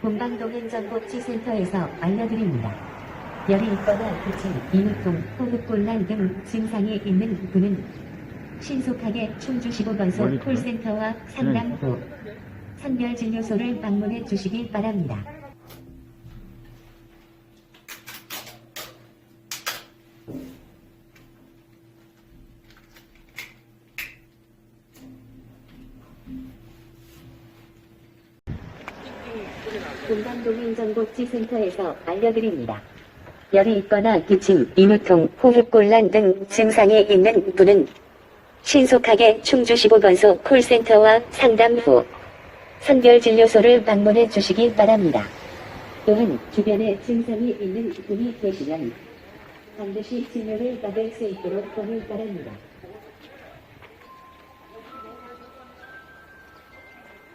본방동행정복지센터에서 알려드립니다. 열이 있거나 기침, 인후통, 호흡곤란 등 증상이 있는 분은 신속하게 충주15번소 멀리 콜센터와 상담 후 선별진료소를 방문해 주시기 바랍니다. 동방동행정복지센터에서 알려드립니다. 열이 있거나 기침, 인후통, 호흡곤란 등 증상이 있는 분은 신속하게 충주 15번소 콜센터와 상담 후 선별진료소를 방문해 주시기 바랍니다. 또한 주변에 증상이 있는 분이 계시면 반드시 진료를 받을 수 있도록 도움을 바랍니다.